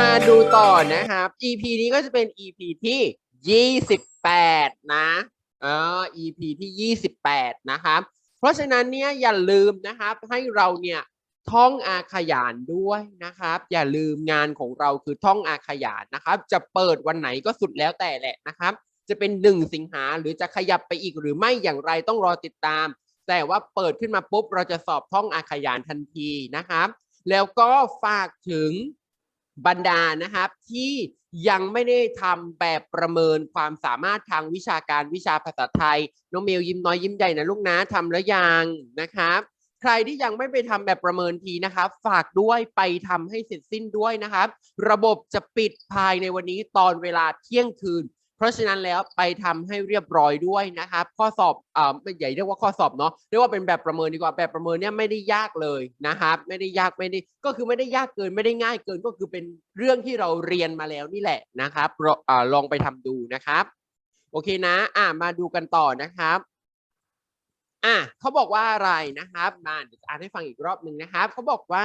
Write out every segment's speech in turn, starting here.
มาดูต่อนะครับ EP นี้ก็จะเป็น EP ที่28นะเออ EP ที่28นะครับ เพราะฉะนั้นเนี่ยอย่าลืมนะครับให้เราเนี่ยท่องอาขยานด้วยนะครับ อย่าลืมงานของเราคือท่องอาขยานนะครับ จะเปิดวันไหนก็สุดแล้วแต่แหละนะครับ จะเป็น1สิงหาหรือจะขยับไปอีกหรือไม่อย่างไรต้องรอติดตาม แต่ว่าเปิดขึ้นมาปุ๊บเราจะสอบท่องอาขยานทันทีนะครับ แล้วก็ฝากถึง บรรดานะครับที่ยังไม่ได้ทำแบบประเมินความสามารถทางวิชาการวิชาภาษาไทย น้องเมลยิ้มน้อยยิ้มใหญ่นะลูกนะทำแล้วยังนะครับใครที่ยังไม่ไปทำแบบประเมินทีนะครับ ฝากด้วยไปทำให้เสร็จสิ้นด้วยนะครับ ระบบจะปิดภายในวันนี้ตอนเวลาเที่ยงคืน เพราะฉะนั้นแล้วไปทำให้เรียบร้อยด้วยนะครับ ข้อสอบเอ่อไม่ใหญ่เรียกว่าข้อสอบเนาะเรียกว่าเป็นแบบประเมินดีกว่าแบบประเมินเนี่ยไม่ได้ยากเลยนะครับ ไม่ได้ยากไม่ได้ก็คือไม่ได้ยากเกินไม่ได้ง่ายเกินก็คือเป็นเรื่องที่เราเรียนมาแล้วนี่แหละนะครับลองอ่าลองไปทำดูนะครับ โอเคนะ อ่ามาดูกันต่อนะครับอะเขาบอกว่าอะไรนะครับมาเดี๋ยวอ่านให้ฟังอีกรอบหนึ่งนะครับเขาบอกว่า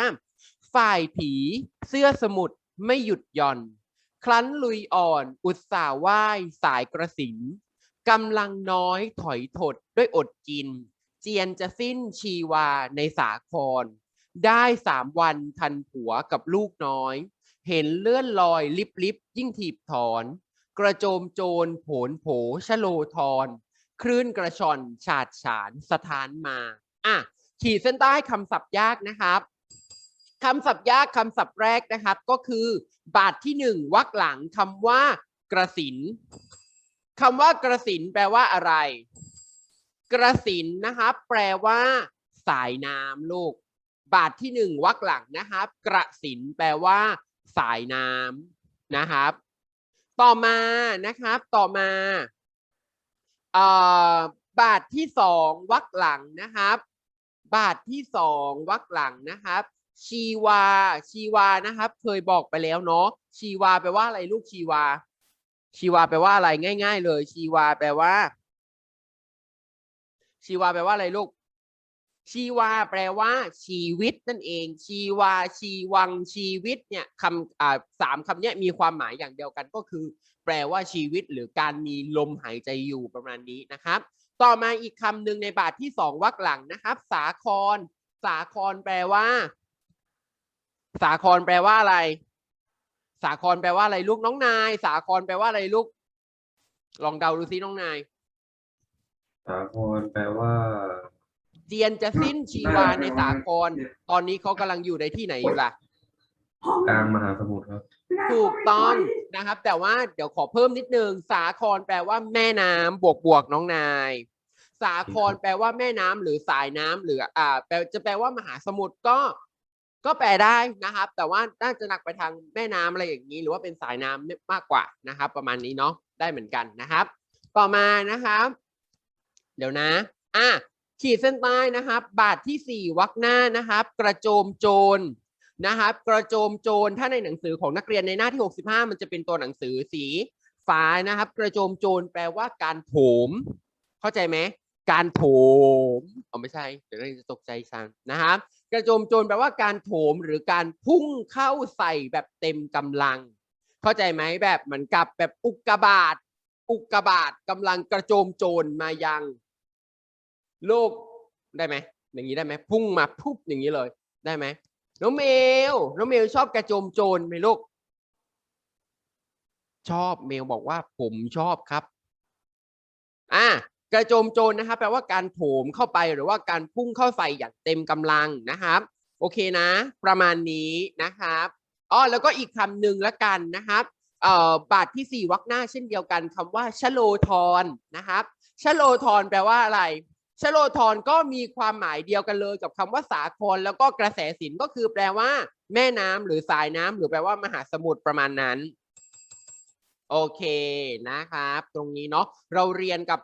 ฝ่ายผีเสื้อสมุทรไม่หยุดหย่อน คลั้นลุยอ่อน อุตส่าห์ว่ายสายกระสินกำลังน้อยถอยถดด้วยอดกิน เจียนจะสิ้นชีวาในสาคร ได้สามวันทันผัวกับลูกน้อย เห็นเลื่อนลอยลิบลิบยิ่งถีบถอน กระโจมโจรโผนโผชะโลทรคลื่นกระชอนฉาดฉานสถานมาอะขีดเส้นใต้คำศัพท์ยากนะครับคำศัพท์ยากคำศัพท์แรกนะครับ ก็คือ บาทที่หนึ่งวรรคหลังคำว่ากระสินคำว่ากระสินแปลว่าอะไร กระสินนะครับแปลว่า สายน้ำลูก บาทที่หนึ่งวรรคหลังนะครับ กระสินแปลว่า สายน้ำนะครับ ต่อมานะครับ ต่อมาเอ่อบาทที่สองวรรคหลังนะครับ บาทที่สองวรรคหลังนะครับ ชีวา ชีวานะครับ เคยบอกไปแล้วเนาะชีวาแปลว่าอะไรลูกชีวา ชีวาแปลว่าอะไรง่าย ๆ เลย ชีวาแปลว่า ชีวาแปลว่าอะไรลูก ชีวาแปลว่า ชีวิตนั่นเอง ชีวา ชีวัง ชีวิตเนี่ยคำอ่าสามคำเนี้ยมีความหมายอย่างเดียวกันก็คือ แปลว่าชีวิตหรือการมีลมหายใจอยู่ประมาณนี้นะครับ ต่อมาอีกคำหนึ่งในบาทที่สองวรรคหลังนะครับ สาคร สาครแปลว่า สาครแปลว่าอะไร สาครแปลว่าอะไรลูกน้องนาย สาครแปลว่าอะไรลูก ลองเดาดูซิน้องนาย สาครแปลว่า เจียนจะสิ้นชีวาในสาคร ตอนนี้เขากำลังอยู่ในที่ไหนอยู่ล่ะ กลางมหาสมุทรครับ ถูกต้องนะครับ แต่ว่าเดี๋ยวขอเพิ่มนิดนึง สาครแปลว่าแม่น้ำบวกบวกน้องนาย สาครแปลว่าแม่น้ำหรือสายน้ำหรือ อ่า แปลจะแปลว่ามหาสมุทรก็ ก็แปลได้นะครับ แต่ว่าน่าจะหนักไปทางแม่น้ำอะไรอย่างนี้ หรือว่าเป็นสายน้ำมากกว่านะครับ ประมาณนี้เนาะได้เหมือนกันนะครับ ต่อมานะครับ เดี๋ยวนะอะขีดเส้นใต้นะครับ บาทที่สี่วรรคหน้านะครับ กระโจมโจรนะครับ กระโจมโจรถ้าในหนังสือของนักเรียนในหน้าที่ 65 มันจะเป็นตัวหนังสือสีฟ้านะครับ กระโจมโจรแปลว่าการโถม เข้าใจไหมการโถมเอาไม่ใช่เดี๋ยวเราจะตกใจซังนะครับ กระโจมโจรแปลว่าการโถมหรือการพุ่งเข้าใส่แบบเต็มกำลัง เข้าใจไหมแบบเหมือนกับแบบอุกกาบาตอุกกาบาตกำลังกระโจมโจรมายัง โลกได้ไหมอย่างนี้ได้ไหมพุ่งมาพุบอย่างนี้เลยได้ไหมน้องเมลน้องเมลชอบกระโจมโจรไหมลูกชอบเมลบอกว่าผมชอบครับ อะ กระโจมโจรนะครับแปลว่าการโถมเข้าไปหรือว่าการพุ่งเข้าใส่อย่างเต็มกำลังนะครับ โอเคนะ ประมาณนี้นะครับอ๋อแล้วก็อีกคำหนึ่งละกันนะครับเอ่อบาทที่สี่วรรคหน้าเช่นเดียวกันคำว่าชโลทรนะครับชโลทรแปลว่าอะไรชโลทรก็มีความหมายเดียวกันเลยกับคำว่าสาครแล้วก็กระแสสินก็คือแปลว่า แม่น้ำหรือสายน้ำหรือแปลว่ามหาสมุทรประมาณนั้น โอเคนะครับ ตรงนี้เนาะเราเรียนกับ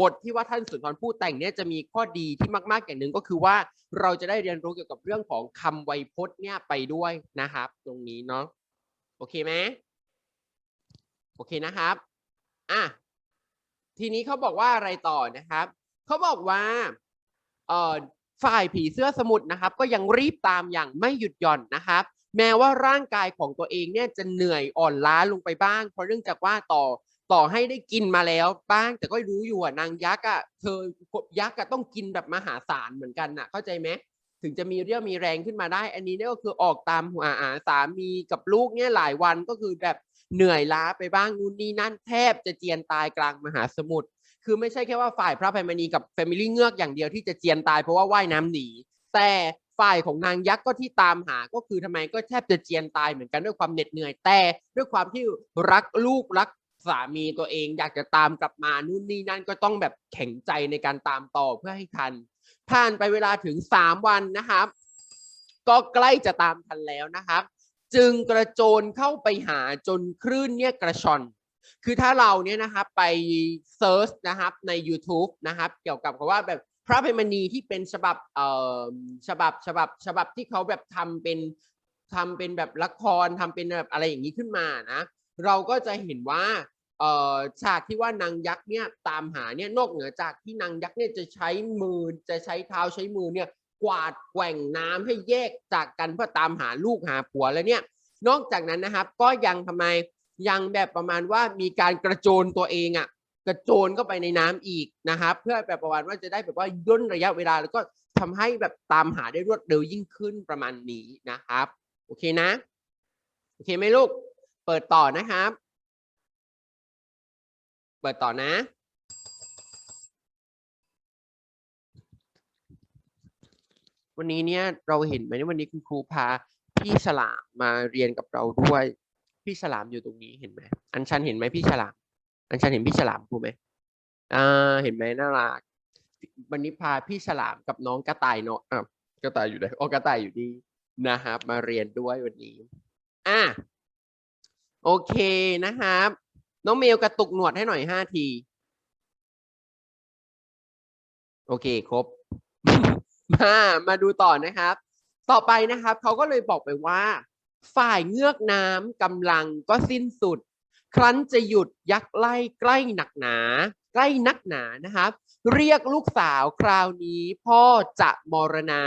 บทที่ว่าท่านสุนทรภู่แต่งเนี่ยจะมีข้อดีที่มาก ๆ อย่างหนึ่งก็คือว่าเราจะได้เรียนรู้เกี่ยวกับเรื่องของคำไวยพจน์เนี่ยไปด้วยนะครับ ตรงนี้เนาะโอเคไหมโอเคนะครับอะทีนี้เขาบอกว่าอะไรต่อนะครับเขาบอกว่าเอ่อฝ่ายผีเสื้อสมุทรนะครับ ก็ยังรีบตามอย่างไม่หยุดหย่อนนะครับ แม้ว่าร่างกายของตัวเองเนี่ยจะเหนื่อยอ่อนล้าลงไปบ้าง เพราะเนื่องจากว่าต่อต่อให้ได้กินมาแล้วบ้าง แต่ก็รู้อยู่อะนางยักษ์อะเธอยักษ์อะต้องกินแบบมหาศาลเหมือนกันน่ะ เข้าใจไหมถึงจะมีเรี่ยวมีแรงขึ้นมาได้ อันนี้เนี่ยก็คือออกตามหัวอาสามีกับลูกเนี่ยหลายวันก็คือแบบเหนื่อยล้าไปบ้างนู่นนี่นั่นแทบจะเจียนตายกลางมหาสมุทรคือไม่ใช่แค่ว่าฝ่ายพระภัยมณีกับแฟมิลี่เงือกอย่างเดียวที่จะเจียนตายเพราะว่าว่ายน้ำหนี แต่ ฝ่ายของนางยักษ์ก็ที่ตามหาก็คือทำไมก็แทบจะเจียนตายเหมือนกันด้วยความเหน็ดเหนื่อยแต่ด้วยความที่รักลูกรักสามีตัวเองอยากจะตามกลับมานู่นนี่นั่นก็ต้องแบบแข็งใจในการตามต่อเพื่อให้ทัน ผ่านไปเวลาถึงสามวันนะครับ ก็ใกล้จะตามทันแล้วนะครับ จึงกระโจนเข้าไปหาจนคลื่นเนี่ยกระชอนคือถ้าเราเนี่ยนะครับไปเซิร์ชนะครับใน YouTube นะครับ เกี่ยวกับคำว่าแบบ พระอภัยมณีที่เป็นฉบับเอ่อฉบับฉบับ ฉบับที่เขาแบบทำเป็นทำเป็นแบบละครทำเป็นแบบอะไรอย่างนี้ขึ้นมานะ เราก็จะเห็นว่าเอ่อฉากที่ว่านางยักษ์เนี่ยตามหาเนี่ยนอกเหนือจากที่นางยักษ์เนี่ยจะใช้มือจะใช้เท้าใช้มือเนี่ยกวาดแกว่งน้ำให้แยกจากกันเพื่อตามหาลูกหาผัวแล้วเนี่ย นอกจากนั้นนะครับก็ยังทำไมยังแบบประมาณว่ามีการกระโจนตัวเองอะ่ะ กระโจนเข้าไปในน้ำอีกนะครับเพื่อแบบประมาณว่าจะได้แบบว่าย่นระยะเวลา แล้วก็ทำให้แบบตามหาได้รวดเร็วยิ่งขึ้นประมาณนี้นะครับ โอเคนะ โอเคไหมลูก เปิดต่อนะครับ เปิดต่อนะวันนี้เนี่ยเราเห็นไหมวันนี้คุณครูพาพี่ฉลามมาเรียนกับเราด้วย พี่ฉลามอยู่ตรงนี้เห็นไหมอันชันเห็นไหมพี่ฉลาม อันชันเห็นพี่ฉลามครูไหมอ่า เห็นไหมน่ารัก วันนี้พาพี่ฉลามกับน้องกระต่ายเนาะอะกระต่ายอยู่ไหนอ๋อกระต่ายอยู่ดีนะครับ มาเรียนด้วยวันนี้ อะ โอเคนะครับ น้องเมลกระตุกหนวดให้หน่อยห้าที โอเค ครบ มา มาดูต่อนะครับ ต่อไปนะครับ เขาก็เลยบอกไปว่า ฝ่ายเงือกน้ำกำลังก็สิ้นสุด ครั้นจะหยุดยักษ์ไล่ใกล้หนักหนา ใกล้นักหนานะครับ เรียกลูกสาวคราวนี้พ่อจะมรณา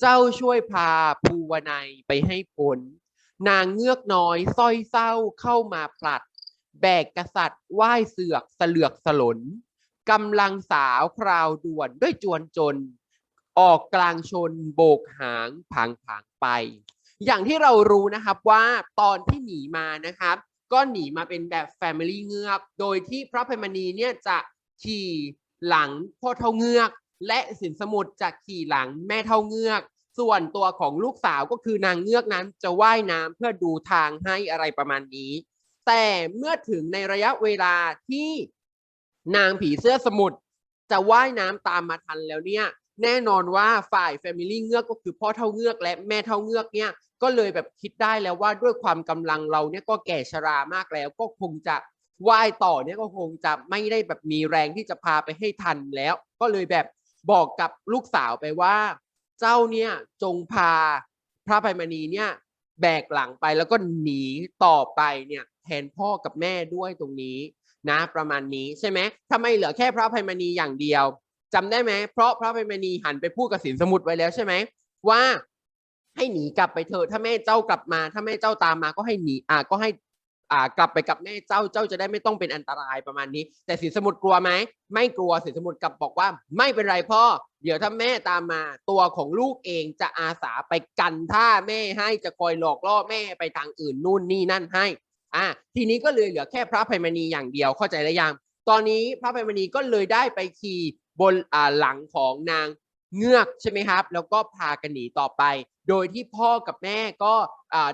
เจ้าช่วยพาภูวนัยไปให้พ้นนางเงือกน้อยสร้อยเศร้าเข้ามาผลัด แบกกษัตริย์ไหว้เสือกเสลือกสลนกำลังสาวคราวด่วนด้วยจวนจน ออกกลางชนโบกหางผางผางไป อย่างที่เรารู้นะครับว่าตอนที่หนีมานะครับ ก็หนีมาเป็นแบบ Family เงือก โดยที่พระพมณีเนี่ยจะขี่หลังพ่อเท่าเงือก และสินสมุทรจะขี่หลังแม่เท่าเงือก ส่วนตัวของลูกสาวก็คือนางเงือกนั้นจะว่ายน้ำเพื่อดูทางให้อะไรประมาณนี้ แต่เมื่อถึงในระยะเวลาที่นางผีเสื้อสมุทรจะว่ายน้ำตามมาทันแล้วเนี่ย แน่นอนว่าฝ่าย Family เงือกก็คือพ่อเท่าเงือกและแม่เท่าเงือกเนี่ยก็เลยแบบคิดได้แล้วว่าด้วยความกำลังเราเนี่ยก็แก่ชรามากแล้วก็คงจะว่ายต่อเนี่ยก็คงจะไม่ได้แบบมีแรงที่จะพาไปให้ทันแล้ว ก็เลยแบบบอกกับลูกสาวไปว่า เจ้าเนี่ยจงพาพระไพมณีเนี่ยแบกหลังไปแล้วก็หนีต่อไปเนี่ยแทนพ่อกับแม่ด้วยตรงนี้นะประมาณนี้ใช่ไหมทำไมเหลือแค่พระไพมณีอย่างเดียว จำได้ไหมเพราะพระอภัยมณีหันไปพูดกับสินสมุทรไว้แล้วใช่ไหมว่าให้หนีกลับไปเถอะถ้าแม่เจ้ากลับมา ถ้าแม่เจ้าตามมาก็ให้หนีอ่าก็ให้อ่ากลับไปกับแม่เจ้าเจ้าจะได้ไม่ต้องเป็นอันตรายประมาณนี้ แต่สินสมุทรกลัวไหมไม่กลัวสินสมุทรกลับบอกว่า ไม่เป็นไรพ่อ เดี๋ยวถ้าแม่ตามมา ตัวของลูกเองจะอาสาไปกันท่าแม่ให้จะคอยหลอกล่อแม่ไปทางอื่นนู่นนี่นั่นให้อ่าทีนี้ก็เลยเหลือแค่พระไพมณีอย่างเดียวเข้าใจแล้วยัง ตอนนี้พระไพมณีก็เลยได้ไปขี่ บนหลังของนางเงือกใช่ไหมครับ แล้วก็พากันหนีต่อไป โดยที่พ่อกับแม่ก็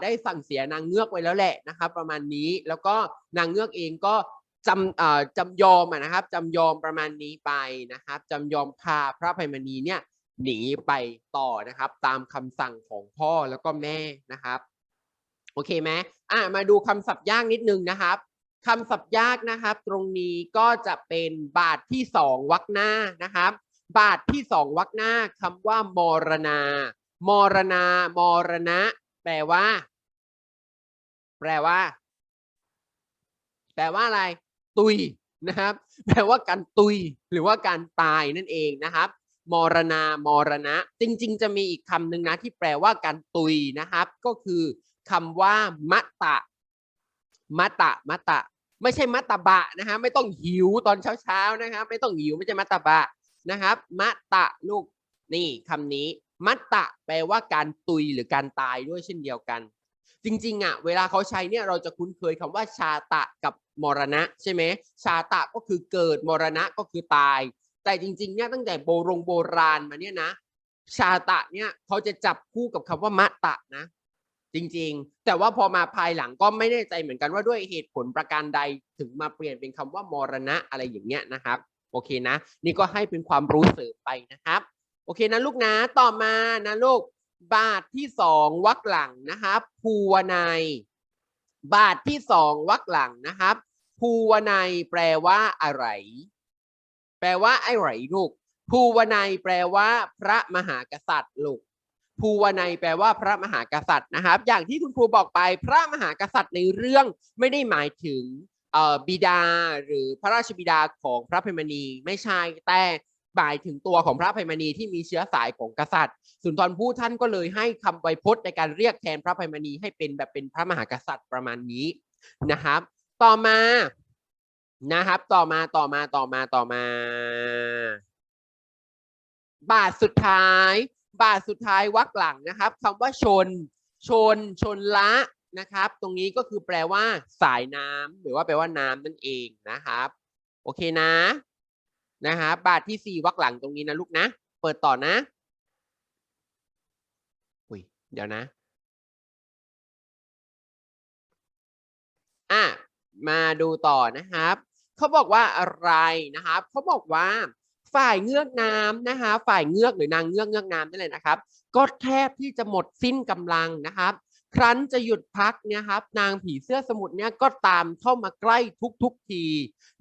ได้สั่งเสียนางเงือกไว้แล้วแหละนะครับ ประมาณนี้แล้วก็นางเงือกเองก็จำจำยอมนะครับจำยอมประมาณนี้ไปนะครับจำยอมพาพระไพมณีเนี่ยหนีไปต่อนะครับ ตามคำสั่งของพ่อแล้วก็แม่นะครับ โอเคไหมอะมาดูคำศัพท์ยากนิดนึงนะครับ คำศัพท์ยากนะครับ ตรงนี้ก็จะเป็นบาทที่สองวรรคหน้านะครับ บาทที่สองวรรคหน้าคำว่ามรณามรณามรณะ แปลว่า แปลว่า แปลว่าอะไร ตุยนะครับ แปลว่าการตุย หรือว่าการตายนั่นเองนะครับ มรณามรณะ จริง ๆ จะมีอีกคำหนึ่งนะ ที่แปลว่าการตุยนะครับ ก็คือคำว่ามะตะมะตะมะตะ ไม่ใช่มัตตบะนะฮะไม่ต้องหิวตอนเช้าๆนะครับ ไม่ต้องหิวไม่ใช่มัตตบะนะครับมะตะลูกนี่คำนี้ มัตตะแปลว่าการตุยหรือการตายด้วยเช่นเดียวกัน จริงๆอะเวลาเขาใช้เนี่ยเราจะคุ้นเคยคำว่าชาตะกับมรณะใช่ไหมชาตะก็คือเกิดมรณะก็คือตาย แต่จริงๆเนี่ยตั้งแต่โบรงโบราณมาเนี่ยนะ ชาตะเนี่ยเขาจะจับคู่กับคำว่ามะตะนะ จริง ๆ แต่ว่าพอมาภายหลังก็ไม่แน่ใจเหมือนกันว่าด้วยเหตุผลประการใดถึงมาเปลี่ยนเป็นคำว่ามรณะอะไรอย่างเงี้ยนะครับ โอเคนะ นี่ก็ให้เป็นความรู้เสริมไปนะครับ โอเคนะลูกนะต่อมานะลูกบาทที่สองวรรคหลังนะครับภูวนายบาทที่สองวรรคหลังนะครับภูวนายแปลว่าอะไร แปลว่าอะไรลูกภูวนายแปลว่า พระมหากษัตริย์ลูก ภูวนายแปลว่าพระมหากษัตริย์นะครับ อย่างที่คุณครูบอกไปพระมหากษัตริย์ในเรื่องไม่ได้หมายถึงบิดาหรือพระราชบิดาของพระพิมณีไม่ใช่แต่หมายถึงตัวของพระพิมณีที่มีเชื้อสายของกษัตริย์ สุนทรภู่ท่านก็เลยให้คำไวยพจน์ในการเรียกแทนพระพิมณีให้เป็นแบบเป็นพระมหากษัตริย์ประมาณนี้นะครับ ต่อมานะครับ ต่อมาต่อมาต่อมาต่อมา บาทสุดท้าย บาทสุดท้ายวรรคหลังนะครับคำว่าชน ชน ชนละนะครับ ตรงนี้ก็คือแปลว่า สายน้ำหรือว่าแปลว่าน้ำนั่นเองนะครับ โอเคนะนะครับ บาทที่สี่วรรคหลังตรงนี้นะลูกนะ เปิดต่อนะอุ้ยเดี๋ยวนะอะมาดูต่อนะครับ เขาบอกว่าอะไรนะครับ เขาบอกว่า ฝ่ายเงือกน้ำนะคะ ฝ่ายเงือกหรือนางเงือกเงือกน้ำนี่เลยนะครับ ก็แทบที่จะหมดสิ้นกำลังนะครับ ครั้นจะหยุดพักเนี่ยครับ นางผีเสื้อสมุทรเนี่ยก็ตามเข้ามาใกล้ทุกๆที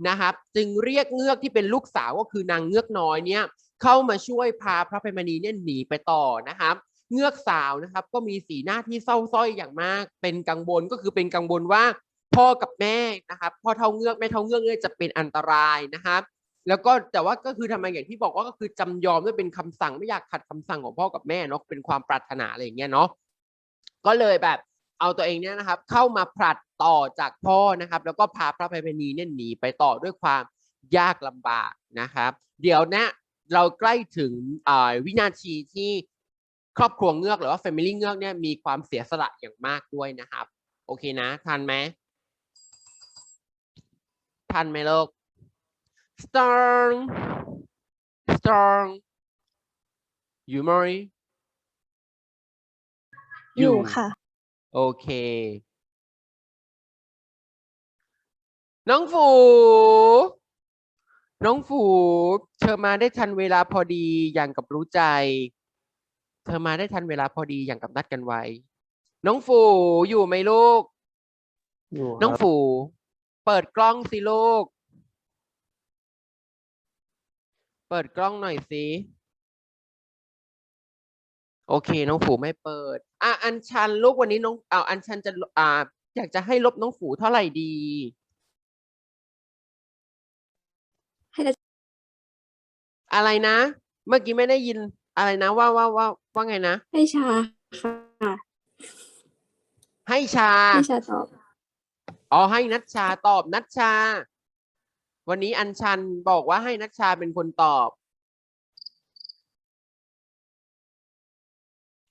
นะครับ จึงเรียกเงือกที่เป็นลูกสาวก็คือนางเงือกน้อยเนี่ยเข้ามาช่วยพาพระพิมณีเนี่ยหนีไปต่อนะครับเงือกสาวนะครับก็มีสีหน้าที่เศร้าสร้อยอย่างมาก เป็นกังวลก็คือเป็นกังวลว่าพ่อกับแม่นะครับพ่อเท่าเงือกแม่เท่าเงือกเนี่ยจะเป็นอันตรายนะครับ แล้วก็แต่ว่าก็คือทำไมอย่างที่บอกว่าก็คือจำยอมด้วยเป็นคำสั่งไม่อยากขัดคำสั่งของพ่อกับแม่เนาะเป็นความปรารถนาอะไรอย่างเงี้ยเนาะก็เลยแบบเอาตัวเองเนี่ยนะครับ เข้ามาผลัดต่อจากพ่อนะครับ แล้วก็พาพระพิมณีเนี่ยหนีไปต่อด้วยความยากลำบากนะครับ เดี๋ยวนะเราใกล้ถึงวินาทีที่ครอบครัวเงือกหรือว่า Family เงือกเนี่ยมีความเสียสละอย่างมากด้วยนะครับ โอเคนะทันไหมทันไหมลูก strong strong อยู่ไหมอยู่ค่ะ โอเค น้องฝูน้องฝูเธอมาได้ทันเวลาพอดีอย่างกับรู้ใจ เธอมาได้ทันเวลาพอดีอย่างกับนัดกันไว้ น้องฝูอยู่ไหมลูกอยู่น้องฝู เปิดกล้องสิลูก ปิดกล้องหน่อยสิโอเค น้องฝูไม่เปิด อะอันชันลูกวันนี้น้องเอาอันชันจะลอ่า อยากจะให้ลบน้องฝูเท่าไหร่ดี ให้เราอะไรนะ เมื่อกี้ไม่ได้ยินอะไรนะ ว่าว่าว่าว่าไงนะให้ชาค่ะ ให้ชาให้ชาตอบอ๋อให้นัชชาตอบนัชชา วันนี้อัญชันบอกว่าให้นัชชาเป็นคนตอบ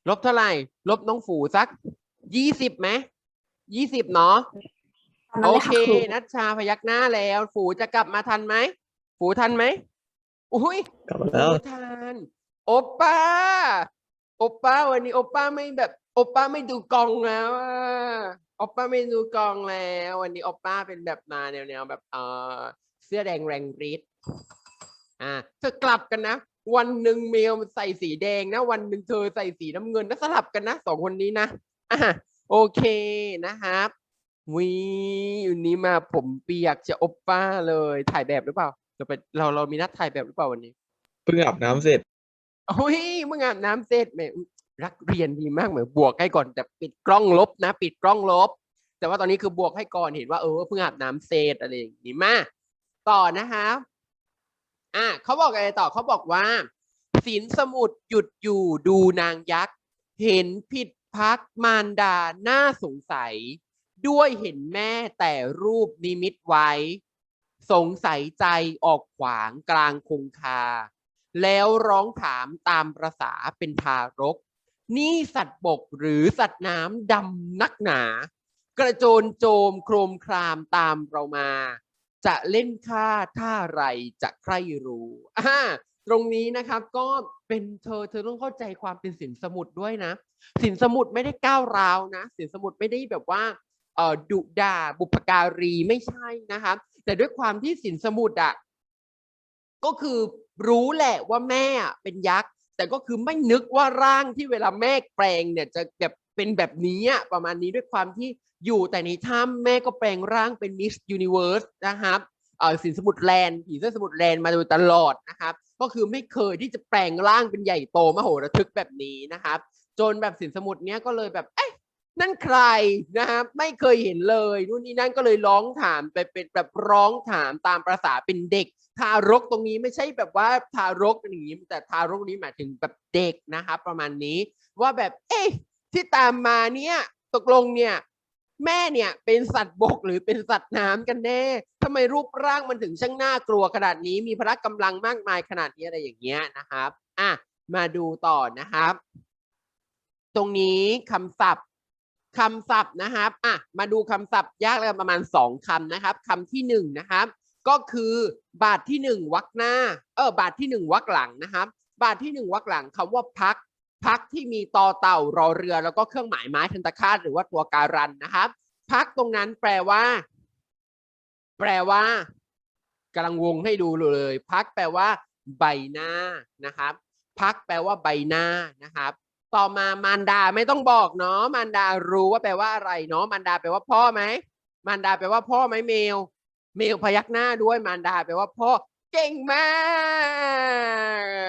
ลบเท่าไหร่ ลบน้องฝูสักยี่สิบไหมยี่สิบเนาะตามนั้นโอเลยเคค่ะครูนัชชาพยักหน้าแล้ว ฝูจะกลับมาทันไหม ฝูทันไหมอุ้ยกลับมาแล้วฝูทันโอปป้า โอปป้าวันนี้โอปป้าไม่แบบ โอปป้าไม่ดูกล้องแล้วอะโอปป้าไม่ดูกล้องแล้ว วันนี้โอปป้าเป็นแบบมาแนวๆแบบเออ เสื้อแดงแรงฤทธิ์อ่าเธอกลับกันนะวันหนึ่งเมลใส่สีแดงนะ วันหนึ่งเธอใส่สีน้ำเงินนะสลับกันนะสองคนนี้นะอะโอเคนะครับวีวันนี้มาผมเปียกจะโอปป้าเลยถ่ายแบบหรือเปล่าเราไปเราเรามีนัดถ่ายแบบหรือเปล่าวันนี้เพิ่งอาบน้ำเสร็จโอ้ยมึงอาบน้ำเสร็จแหมรักเรียนดีมากเหมือนบวกให้ก่อนแต่ปิดกล้องลบนะ ปิดกล้องลบ แต่ว่าตอนนี้คือบวกให้ก่อนเห็นว่าเออเพิ่งอาบน้ำเสร็จอะไรอย่างนี้มา ต่อนะคะอะเขาบอกอะไรต่อเขาบอกว่าสินสมุทรหยุดอยู่ดูนางยักษ์ เห็นผิดพักมารดาหน่าสงสัย ด้วยเห็นแม่แต่รูปนิมิตไว้ สงสัยใจออกขวางกลางคงคา แล้วร้องถามตามประษาเป็นทารก นี่สัตว์บกหรือสัตว์น้ำดำนักหนา กระโจนโจมโครมครามตามเรามา จะเล่นค่าท่าไรจะใครรู้อ่าตรงนี้นะครับก็เป็นเธอเธอต้องเข้าใจความเป็นสินสมุดด้วยนะ สินสมุดไม่ได้ก้าวร้าวนะ สินสมุดไม่ได้แบบว่าเอ่อดุดาบุพการีไม่ใช่นะครับแต่ด้วยความที่สินสมุดอะก็คือรู้แหละว่าแม่อะเป็นยักษ์ แต่ก็คือไม่นึกว่าร่างที่เวลาแม่แปลงเนี่ยจะแบบเป็นแบบนี้ประมาณนี้ด้วยความที่ อยู่แต่ในถ้ำแม่ก็แปลงร่างเป็นมิสยูนิเวิร์สนะครับเออสินสมุทรแลนด์ผีเสื้อสมุทรแลนด์มาโดยตลอดนะครับก็คือไม่เคยที่จะแปลงร่างเป็นใหญ่โตมโหระทึกแบบนี้นะครับ จนแบบสินสมุทรเนี้ยก็เลยแบบเอ๊ะนั่นใครนะครับไม่เคยเห็นเลยนู่นนี่นั่นก็เลยร้องถามไปเป็นแบบร้องถามตามประษาเป็นเด็ก ทารกตรงนี้ไม่ใช่แบบว่าทารกอย่างนี้แต่ทารกนี้หมายถึงแบบเด็กนะครับ ประมาณนี้ว่าแบบเอ๊ะที่ตามมาเนี่ยตกลงเนี่ย แม่เนี่ยเป็นสัตว์บกหรือเป็นสัตว์น้ำกันแน่ทำไมรูปร่างมันถึงช่างน่ากลัวขนาดนี้ มีพละกำลังมากมายขนาดนี้อะไรอย่างเงี้ยนะครับ อะ มาดูต่อนะครับ ตรงนี้คำศัพท์คำศัพท์นะครับ อะ มาดูคำศัพท์ยากแล้วประมาณสองคำนะครับคำที่หนึ่งนะครับ ก็คือบาทที่หนึ่งวรรคหน้า เออบาทที่หนึ่งวรรคหลังนะครับ บาทที่หนึ่งวรรคหลังคำว่าพัก พักที่มีต่อเต่ารอเรือแล้วก็เครื่องหมายไม้ทันตคาตหรือว่าตัวการันนะครับพักตรงนั้นแปลว่า แปลว่ากำลังวงให้ดูเลย พักแปลว่า ใบหน้านะครับ พักแปลว่าใบหน้านะครับ ต่อมามารดาไม่ต้องบอกเนาะมารดารู้ว่าแปลว่าอะไรเนาะมารดาแปลว่าพ่อไหมมารดาแปลว่าพ่อไหมเมลเมลพยักหน้าด้วยมารดาแปลว่าพ่อ เก่งมา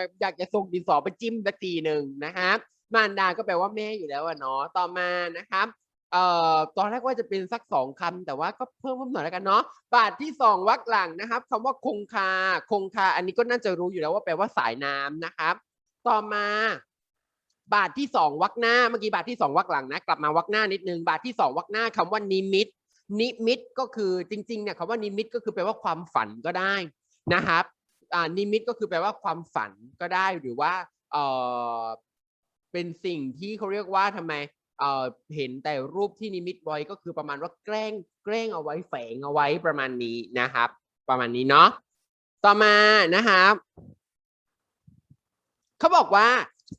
ก อยากจะส่งดินสอไปจิ้มสักทีหนึ่งนะครับมารดาก็แปลว่าแม่อยู่แล้วอะเนาะต่อมานะครับเอ่อตอนแรกว่าจะเป็นสักสองคำแต่ว่าก็เพิ่มเพิ่มหน่อยแล้วกันเนาะบาทที่สองวรรคหลังนะครับคำว่าคงคาคงคา อันนี้ก็น่าจะรู้อยู่แล้วว่าแปลว่าสายน้ำนะครับ ต่อมา บาทที่สองวรรคหน้าเมื่อกี้บาทที่สองวรรคหลังนะกลับมาวรรคหน้านิดนึงบาทที่สองวรรคหน้าคำว่านิมิตนิมิตก็คือจริงๆเนี่ยคำว่านิมิตก็คือแปลว่าความฝันก็ได้ นะครับนิมิตก็คือแปลว่าความฝันก็ได้หรือว่าเออเป็นสิ่งที่เขาเรียกว่าทำไมเออเห็นแต่รูปที่นิมิตไว้ก็คือประมาณว่าแกล้งแกล้งเอาไว้แฝงเอาไว้ประมาณนี้นะครับ ประมาณนี้เนาะต่อมานะครับเขาบอกว่า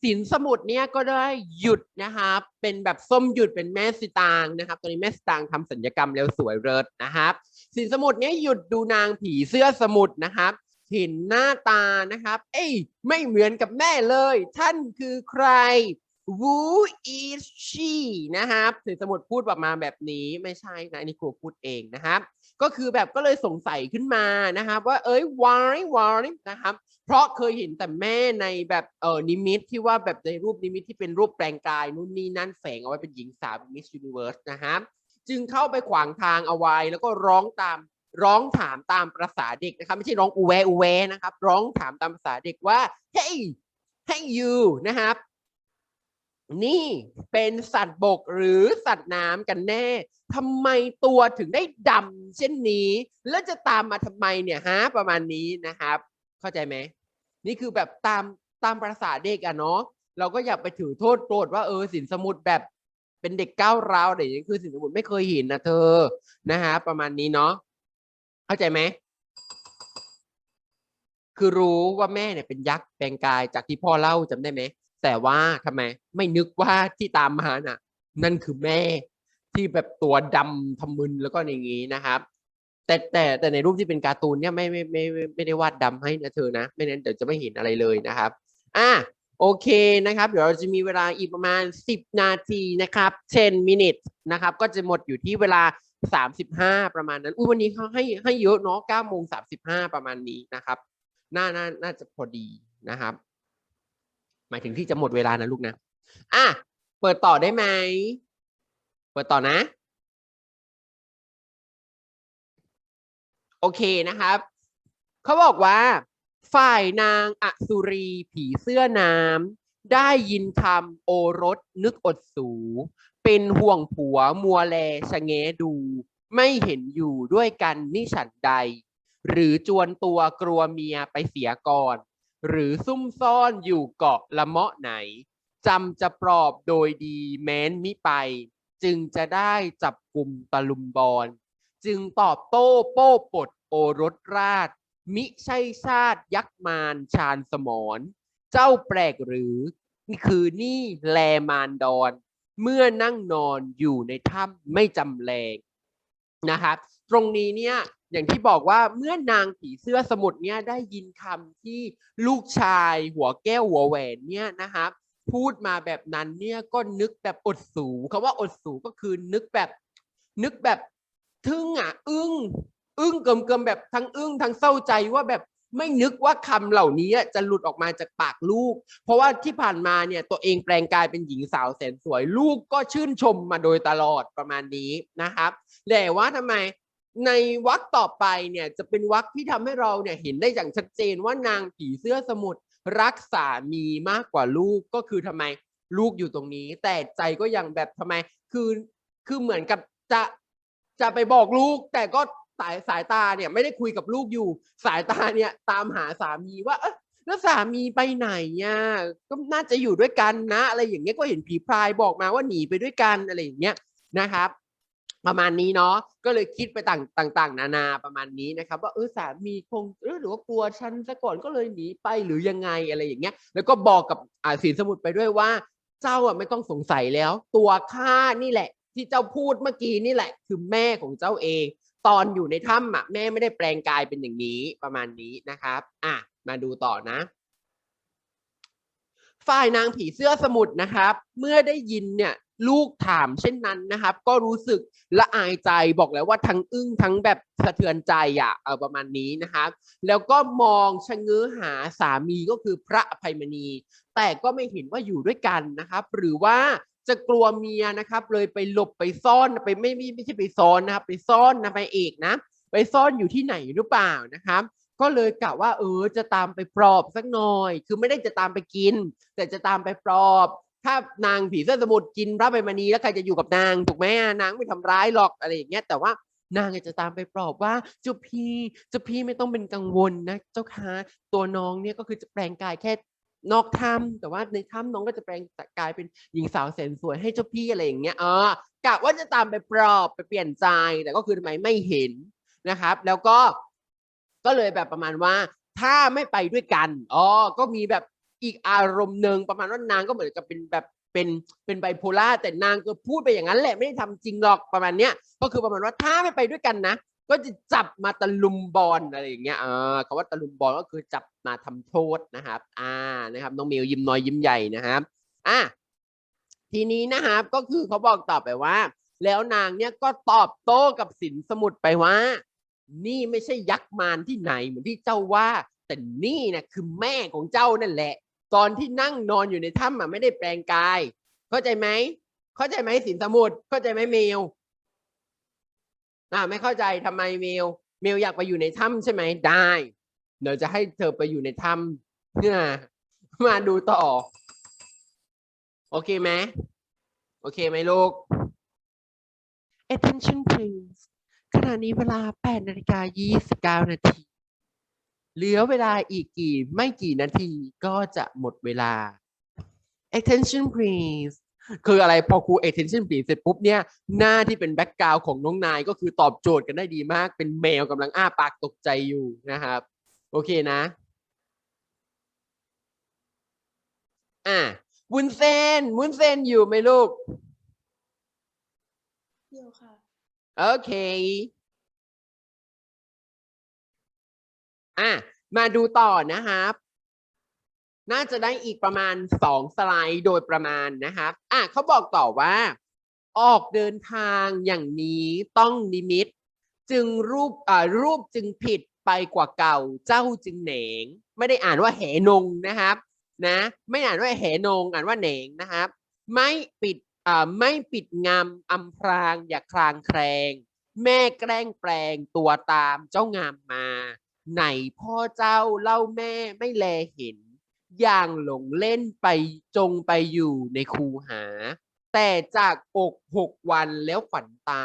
สินสมุดเนี่ยก็ได้หยุดนะครับเป็นแบบส้มหยุดเป็นแม่สิตางนะครับตอนนี้แม่สิตางทำสัญญกรรมแล้วสวยเริศนะครับสินสมุดเนี่ยหยุดดูนางผีเสื้อสมุทรนะครับเห็นหน้าตานะครับ เอ้ยไม่เหมือนกับแม่เลย ท่านคือใคร Who is she นะครับสินสมุดพูดประมาแบบนี้ไม่ใช่นะอันนี้ครูพูดเองนะครับ ก็คือแบบก็เลยสงสัยขึ้นมานะครับว่าเอ้ย why why นะครับเพราะเคยเห็นแต่แม่ในแบบเออนิมิตที่ว่าแบบในรูปนิมิตที่เป็นรูปแปลงกายนู่นนี่นั่นแฝงเอาไว้เป็นหญิงสาวมิส s u นิเวิร์สนะครับจึงเข้าไปขวางทางเอาไว้แล้วก็ร้องตามร้องถามตามประษาเด็กนะครับไม่ใช่ร้องอูแวอูแวนะครับ ร้องถามตามภาษาเด็กว่า hey hey you นะครับ นี่เป็นสัตว์บกหรือสัตว์น้ำกันแน่ทำไมตัวถึงได้ดำเช่นนี้ แล้วจะตามมาทำไมเนี่ยฮะประมาณนี้นะครับ เข้าใจไหมนี่คือแบบตามตามประษาเด็กอะเนาะเราก็อยากไปถือโทษโกรธว่าเออสินสมุดแบบเป็นเด็กก้าวร้าวอะไรอย่างนี้คือสินสมุดไม่เคยเห็นนะเธอนะฮะประมาณนี้เนาะเข้าใจไหมคือรู้ว่าแม่เนี่ยเป็นยักษ์แปลงกายจากที่พ่อเล่าจำได้ไหม แต่ว่าทำไมไม่นึกว่าที่ตามมาน่ะ นั่นคือแม่ที่แบบตัวดำทำมึนแล้วก็อย่างนี้นะครับ แต่แต่แต่ในรูปที่เป็นการ์ตูนเนี่ยไม่ไม่ไม่ไม่ไม่ได้วาดดำให้นะเธอนะ ไม่นั้นเดี๋ยวจะไม่เห็นอะไรเลยนะครับ อะโอเคนะครับ เดี๋ยวเราจะมีเวลาอีกประมาณ 10 นาทีนะครับ 10 minutes นะครับ ก็จะหมดอยู่ที่เวลา 35 ประมาณนั้นอุ้ยวันนี้เขาให้ให้เยอะเนาะ9โมง35 ประมาณนี้นะครับ น่าน่าน่าจะพอดีนะครับ มายถึงที่จะหมดเวลานะลูกนะ อะ เปิดต่อได้ไหม เปิดต่อนะ โอเคนะครับ เขาบอกว่า ฝ่ายนางอสุรีผีเสื้อน้ำได้ยินคำโอรสนึกอดสู เป็นห่วงผัวมัวแลชะแงดู ไม่เห็นอยู่ด้วยกันนี่ฉันใด หรือจวนตัวกลัวเมียไปเสียก่อน หรือซุ่มซ่อนอยู่เกาะละเมาะไหนจำจะปลอบโดยดีแม้นมิไป จึงจะได้จับกลุ่มตะลุมบอลจึงตอบโต้โป้ปดโอรสราช มิใช่ชาติยักษ์มารชาญสมรเจ้าแปลกหรือ นี่คือนี่แลมานดอน เมื่อนั่งนอนอยู่ในถ้ำไม่จำแรงนะครับ ตรงนี้เนี่ย อย่างที่บอกว่าเมื่อนางผีเสื้อสมุทรเนี่ยได้ยินคำที่ลูกชายหัวแก้วหัวแหวนเนี่ยนะครับพูดมาแบบนั้นเนี่ยก็นึกแบบอดสูคำว่าอดสูก็คือนึกแบบนึกแบบทึ่งอะอึ้งอึ้งเกิมเกิมแบบทั้งอึ้งทั้งเศร้าใจว่าแบบไม่นึกว่าคำเหล่านี้จะหลุดออกมาจากปากลูก เพราะว่าที่ผ่านมาเนี่ยตัวเองแปลงกายเป็นหญิงสาวแสนสวย ลูกก็ชื่นชมมาโดยตลอดประมาณนี้นะครับแต่ว่าทำไม ในวรรคต่อไปเนี่ยจะเป็นวรรคที่ทำให้เราเนี่ยเห็นได้อย่างชัดเจนว่านางผีเสื้อสมุทรรักสามีมากกว่าลูกก็คือทำไมลูกอยู่ตรงนี้ แต่ใจก็ยังแบบทำไม คือคือเหมือนกับจะจะไปบอกลูก แต่ก็สายสายตาเนี่ยไม่ได้คุยกับลูกอยู่ สายตาเนี่ยตามหาสามีว่าเอะแล้วสามีไปไหนอะก็น่าจะอยู่ด้วยกันนะ อะไรอย่างเงี้ยก็เห็นผีพรายบอกมาว่าหนีไปด้วยกันอะไรอย่างเงี้ยนะครับ ประมาณนี้เนาะก็เลยคิดไปต่างต่างๆ นานาประมาณนี้นะครับ ว่าเออสามีคงเออหรือว่ากลัวฉันซะก่อนก็เลยหนีไปหรือยังไงอะไรอย่างเงี้ย แล้วก็บอกกับอ่าสินสมุทรไปด้วยว่า เจ้าอะไม่ต้องสงสัยแล้ว ตัวข้านี่แหละ ที่เจ้าพูดเมื่อกี้นี่แหละ คือแม่ของเจ้าเอง ตอนอยู่ในถ้ำอะแม่ไม่ได้แปลงกายเป็นอย่างนี้ประมาณนี้นะครับ อะมาดูต่อนะฝ่ายนางผีเสื้อสมุทรนะครับ เมื่อได้ยินเนี่ย ลูกถามเช่นนั้นนะครับ ก็รู้สึกละอายใจบอกแล้วว่าทั้งอึ้งทั้งแบบสะเทือนใจอะเออประมาณนี้นะครับ แล้วก็มองชะเง้อหาสามีก็คือพระอภัยมณี แต่ก็ไม่เห็นว่าอยู่ด้วยกันนะครับ หรือว่าจะกลัวเมียนะครับ เลยไปหลบไปซ่อนไปไม่ไม่ไม่ใช่ไปซ่อนนะครับไปซ่อนนะไปเอกนะ ไปซ่อนอยู่ที่ไหนหรือเปล่านะครับก็เลยกะว่าเออจะตามไปปลอบสักหน่อย คือไม่ได้จะตามไปกิน แต่จะตามไปปลอบ ถ้านางผีเสื้อสมุทรกินพระใบมณีแล้วใครจะอยู่กับนางถูกไหมอะนางไม่ทำร้ายหรอกอะไรอย่างเงี้ยแต่ว่านางจะตามไปปลอบว่าเจ้าพี่เจ้าพี่ไม่ต้องเป็นกังวลนะเจ้าค่ะตัวน้องเนี่ยก็คือจะแปลงกายแค่นอกถ้ำแต่ว่าในถ้ำน้องก็จะแปลงกายเป็นหญิงสาวแสนสวยให้เจ้าพี่อะไรอย่างเงี้ยเออกะว่าจะตามไปปลอบไปเปลี่ยนใจแต่ก็คือทำไมไม่เห็นนะครับ แล้วก็ก็เลยแบบประมาณว่าถ้าไม่ไปด้วยกัน อ๋อ ก็มีแบบ อีกอารมณ์หนึ่งประมาณว่านางก็เหมือนกับเป็นแบบเป็นเป็นไบโพล่าแต่นางก็พูดไปอย่างนั้นแหละไม่ได้ทำจริงหรอกประมาณเนี้ยก็คือประมาณว่าถ้าไม่ไปด้วยกันนะ ก็จะจับมาตะลุมบอลอะไรอย่างเงี้ยเออคำว่าตะลุมบอลก็คือจับมาทำโทษนะครับ อ่านะครับน้องเมลยิ้มน้อยยิ้มใหญ่นะครับอะทีนี้นะครับก็คือเขาบอกต่อไปว่า แล้วนางเนี่ยก็ตอบโต้กับสินสมุทรไปว่า นี่ไม่ใช่ยักษ์มารที่ไหนเหมือนที่เจ้าว่า แต่นี่นะคือแม่ของเจ้านั่นแหละ ตอนที่นั่งนอนอยู่ในถ้ำอะไม่ได้แปลงกาย เข้าใจไหมเข้าใจไหมสินสมุทรเข้าใจไหมเมลอ่าไม่เข้าใจทำไมเมลเมลอยากไปอยู่ในถ้ำใช่ไหมได้เดี๋ยวจะให้เธอไปอยู่ในถ้ำเนี่ยมาดูต่อ โอเคไหมโอเคไหมลูก attention please ขณะนี้เวลา8นาฬิกา29นาที เหลือเวลาอีกกี่ไม่กี่นาทีก็จะหมดเวลา attention please คืออะไรพอครู attention please เสร็จปุ๊บเนี่ย หน้าที่เป็นแบ็กกราวของน้องนายก็คือตอบโจทย์กันได้ดีมาก เป็นแมวกำลังอ้าปากตกใจอยู่นะครับ โอเคนะ อะวุ้นเส้นวุ้นเส้นอยู่ไหมลูก อยู่ค่ะ โอเค อะมาดูต่อนะครับ น่าจะได้อีกประมาณสองสไลด์โดยประมาณนะครับ อะเขาบอกต่อว่า ออกเดินทางอย่างนี้ต้องนิมิต จึงรูปอ่ารูปจึงผิดไปกว่าเก่า เจ้าจึงเหนง ไม่ได้อ่านว่าแหนงนะครับ นะ ไม่อ่านว่าแหนงอ่านว่าเหนงนะครับ ไม่ปิดอ่าไม่ปิดงามอำพรางอย่าคลางแคลงแม่แกล้งแปลงตัวตามเจ้างามมา ไหนพ่อเจ้าเล่าแม่ไม่แลเห็น อย่างหลงเล่นไปจงไปอยู่ในคูหา แต่จากอกหกวันแล้วขวัญตา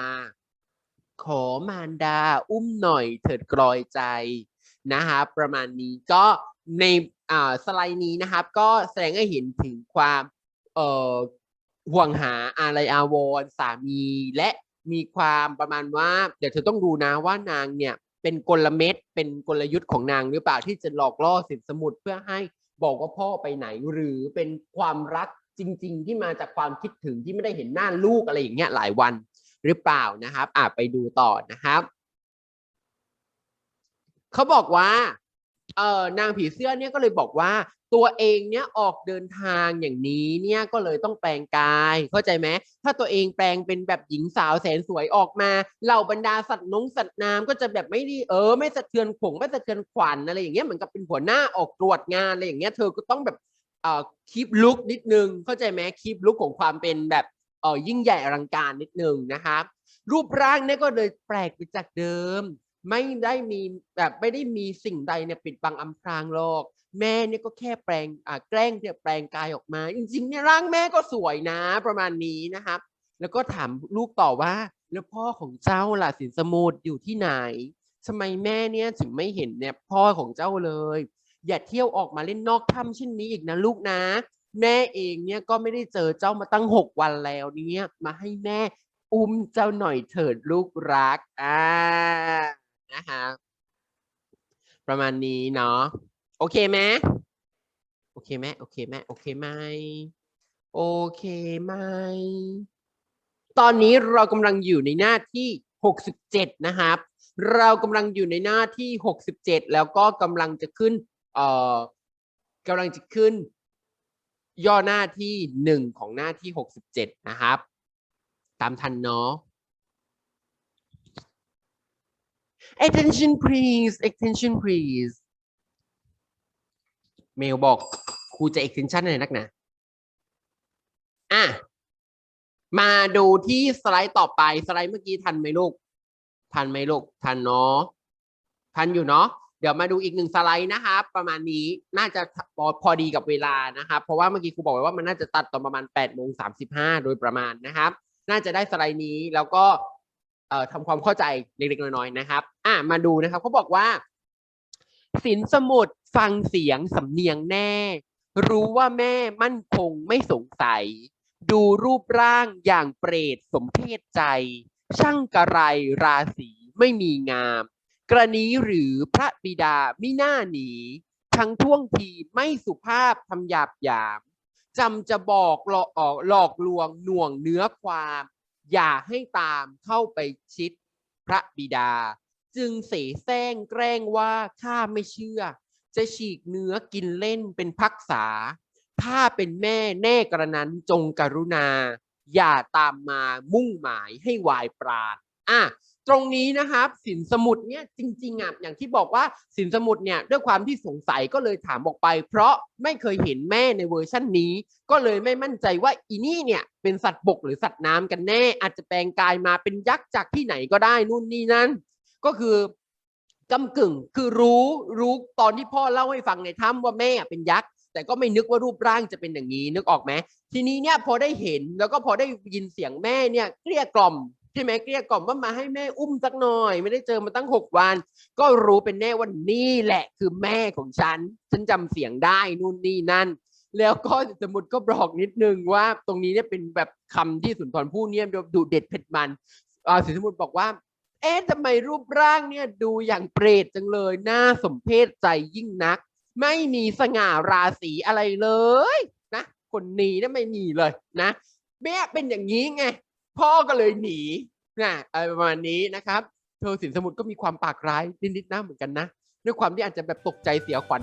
ขอมารดาอุ้มหน่อยเถิดกรอยใจนะคะประมาณนี้ก็ในอ่าสไลด์นี้นะครับ ก็แสดงให้เห็นถึงความเอ่อห่วงหาอะไรอาวรสามีและมีความประมาณว่า เดี๋ยวเธอต้องดูนะว่านางเนี่ย เป็นกลเม็ดเป็นกลยุทธ์ของนางหรือเปล่าที่จะหลอกล่อสินสมุทรเพื่อให้บอกว่าพ่อไปไหนหรือเป็นความรักจริง ๆ ที่มาจากความคิดถึงที่ไม่ได้เห็นหน้าลูกอะไรอย่างเงี้ยหลายวันหรือเปล่านะครับอะไปดูต่อนะครับ เขาบอกว่า เออนางผีเสื้อเนี่ยก็เลยบอกว่าตัวเองเนี่ยออกเดินทางอย่างนี้เนี่ยก็เลยต้องแปลงกาย เข้าใจไหมถ้าตัวเองแปลงเป็นแบบหญิงสาวแสนสวยออกมาเหล่าบรรดาสัตว์นงสัตว์น้ำก็จะแบบไม่ดีเออไม่สะเทือนผงไม่สะเทือนขวัญอะไรอย่างเงี้ยเหมือนกับเป็นหัวหน้าออกตรวจงานอะไรอย่างเงี้ยเธอก็ต้องแบบเอ่อคีปลุกนิดนึง เข้าใจไหมคีปลุกของความเป็นแบบเออยิ่งใหญ่อลังการนิดนึงนะครับรูปร่างเนี่ยก็เลยแปลกไปจากเดิม ไม่ได้มีแบบไม่ได้มีสิ่งใดเนี่ยปิดบังอำพรางหรอก แม่เนี่ยก็แค่แปลงอ่าแกล้งเนี่ยแปลงกายออกมา จริงๆเนี่ยร่างแม่ก็สวยนะประมาณนี้นะครับ แล้วก็ถามลูกต่อว่า แล้วพ่อของเจ้าล่ะสินสมุทรอยู่ที่ไหนทำไมแม่เนี่ยถึงไม่เห็นเนี่ยพ่อของเจ้าเลย อย่าเที่ยวออกมาเล่นนอกถ้ำเช่นนี้อีกนะลูกนะ แม่เองเนี่ยก็ไม่ได้เจอเจ้ามาตั้งหกวันแล้วเนี่ยมาให้แม่อุ้มเจ้าหน่อยเถิดลูกรักอ่า นะคะ ประมาณนี้เนาะโอเคไหมโอเคไหมโอเคไหมโอเคไหมโอเคไหมตอนนี้เรากำลังอยู่ในหน้าที่หกสิบเจ็ดนะครับ เรากำลังอยู่ในหน้าที่หกสิบเจ็ดแล้วก็กำลังจะขึ้นเอ่อกำลังจะขึ้น ย่อหน้าที่หนึ่งของหน้าที่หกสิบเจ็ดนะครับ ตามทันเนาะ attention please attention please เมลบอกครูจะ extension อะไรนักหนะอะ มาดูที่สไลด์ต่อไปสไลด์เมื่อกี้ทันไหมลูก ทันไหมลูก ทันเนาะทันอยู่เนาะเดี๋ยวมาดูอีกหนึ่งสไลด์นะครับประมาณนี้น่าจะพอพอดีกับเวลานะครับเพราะว่าเมื่อกี้ครูบอกไว้ว่ามันน่าจะตัดตอนประมาณ8ปดโมงสาโดยประมาณนะครับ น่าจะได้สไลด์นี้แล้วก็ เอ่อทำความเข้าใจเล็กๆน้อยๆนะครับ อะมาดูนะครับเขาบอกว่าสินสมุดฟังเสียงสำเนียงแน่ รู้ว่าแม่มั่นคงไม่สงสัย ดูรูปร่างอย่างเปรตสมเพศใจ ช่างกระไรราศีไม่มีงาม กรณีหรือพระบิดาไม่น่าหนี ทั้งท่วงทีไม่สุภาพทำหยาบหยามจำจะบอกหลอกออกหลอกลวงหน่วงเนื้อความ อย่าให้ตามเข้าไปชิดพระบิดา จึงเสแสร้งแกล้งว่าข้าไม่เชื่อ จะฉีกเนื้อกินเล่นเป็นพักษา ถ้าเป็นแม่แน่กระนั้นจงกรุณา อย่าตามมามุ่งหมายให้วายปราดอะ ตรงนี้นะครับสินสมุดเนี่ยจริงๆอะอย่างที่บอกว่าสินสมุดเนี่ยด้วยความที่สงสัยก็เลยถามออกไป เพราะไม่เคยเห็นแม่ในเวอร์ชั่นนี้ ก็เลยไม่มั่นใจว่าอีนี่เนี่ยเป็นสัตว์บกหรือสัตว์น้ำกันแน่ อาจจะแปลงกายมาเป็นยักษ์จากที่ไหนก็ได้นู่นนี่นั่นก็คือกำกึ่งคือรู้รู้ตอนที่พ่อเล่าให้ฟังในถ้ำว่าแม่เป็นยักษ์แต่ก็ไม่นึกว่ารูปร่างจะเป็นอย่างนี้นึกออกไหมทีนี้เนี่ยพอได้เห็นแล้วก็พอได้ยินเสียงแม่เนี่ยเกลี้ยกล่อม ช่ไหมเกลี้ยกล่อมว่ามาให้แม่อุ้มสักหน่อย ไม่ได้เจอมาตั้งหกวัน ก็รู้เป็นแน่ว่านี่แหละคือแม่ของฉัน ฉันจำเสียงได้นู่นนี่นั่น แล้วก็สมุดก็บอกนิดนึงว่าตรงนี้เนี่ยเป็นแบบคำที่สุนทรภู่เนี่ยดูเด็ดเผ็ดมันอ่าสินสมุดบอกว่า เอ๊ะทำไมรูปร่างเนี่ยดูอย่างเปรตจังเลยหน่าสมเพชใจยิ่งนัก ไม่มีสง่าราศีอะไรเลยนะคนนี้นะไม่มีเลยนะแม่เป็นอย่างนี้ไง พ่อก็เลยหนีนะอะไรประมาณนี้นะครับเธอสินสมุทรก็มีความปากร้ายนิดๆนะเหมือนกันนะ ด้วยความที่อาจจะแบบตกใจเสียขวัญ